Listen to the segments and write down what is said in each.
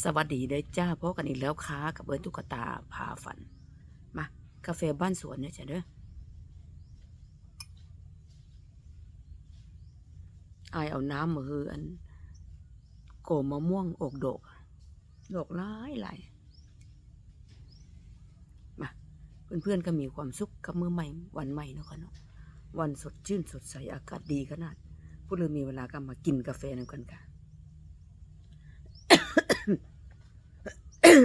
สวัสดีเด้อจ้าพบกันอีกแล้วค้ากับเอิร์ตุ๊กตาพาฝัน มากาแฟบ้านสวนเนี่ยจ้ะเด้ออเอาน้ำมืออัน โกมมะม่วงอกดกดกหลายหลายมาเพื่อนๆก็มีความสุขกับมือใหม่ วันใหม่เนาะค่ะเนาะวันสดชื่นสดใสอากาศดีขนาดพูดเลยมีเวลาก็มากินกาแฟนกันค่ะ เป็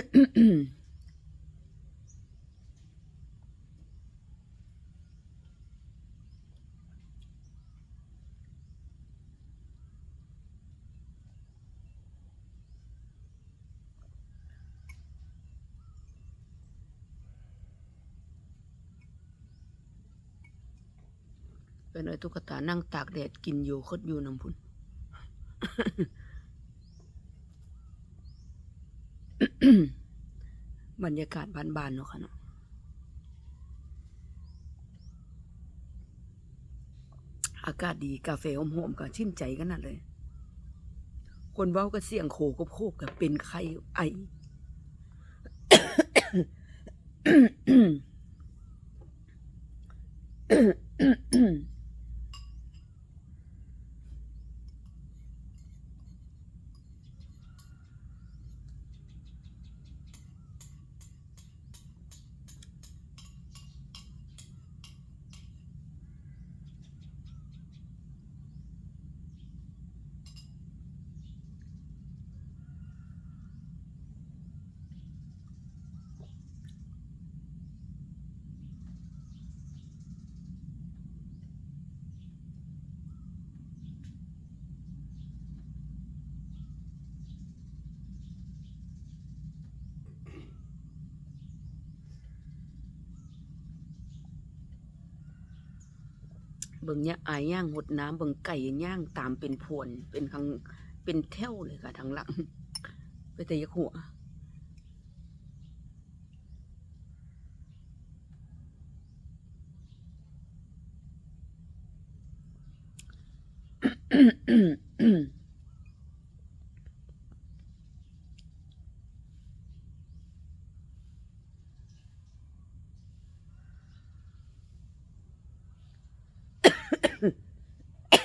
นไอ้ตุ๊กตานั่งตากแดดกินอยู่คดอยู่น้ำพุน บรรยากาศบ้านๆเนาะค่ะเนาะอากาศดีกาแฟหอมๆก็ชื่นใจกันนั่นเลย คนเว้าก็เสียงโขกบโคบกับเป็นไข้ไอ เบิ่งเนี่ยอายย่างหดน้ำเบิ่งไก่ย่างตามเป็นพวน เป็นทางเป็นเท่วเลยค่ะทางหลัง ไปแต่ยักหัวอ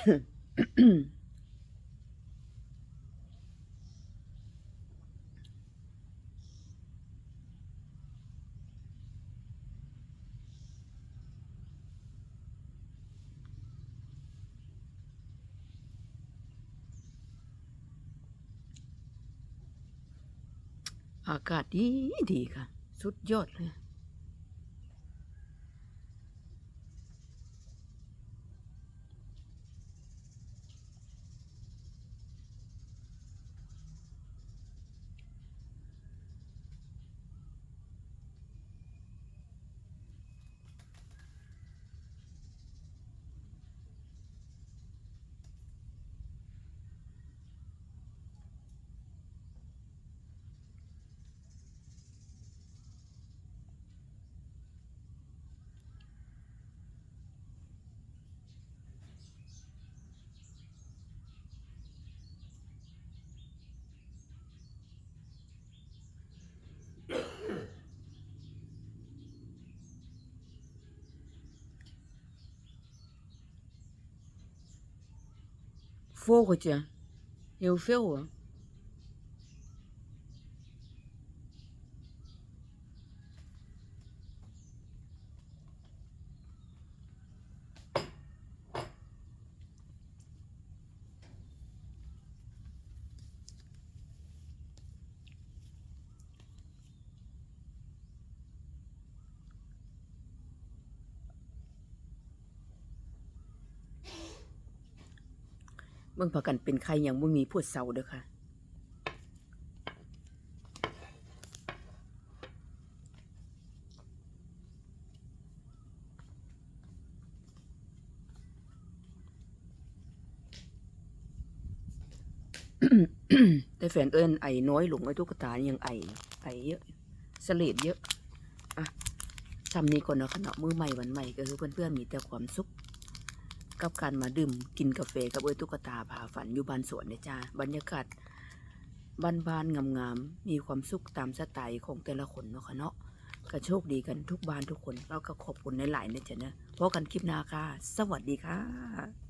อากาศดีดีค่ะ สุดยอดเลย Vogeltje. Heel veel hoor. เบิ่งพากันเป็นใครอย่างบ่มีพูดเศร้าเด้อค่ะ แต่แฟนเอิ้นไอน้อยลงไอ้ตุ๊กตานี่ยังไออยู่ไอเยอะสเลดเยอะ อะทำนี้ก่อนเนาะขณะมือใหม่วันใหม่ก็คือเพื่อนๆมีแต่ความสุข กับการมาดื่มกินกาแฟกับเอ้ยตุ๊กตาผาฝันอยู่บ้านสวนเนี่ยจ้าบรรยากาศบ้านๆงามๆมีความสุขตามสไตล์ของแต่ละคนเนาะค่ะเนาะก็โชคดีกันทุกบ้านทุกคน เราก็ขอบคุณหลายๆนะจ๊ะเนะพบกันคลิปหน้าค่ะ สวัสดีค่ะ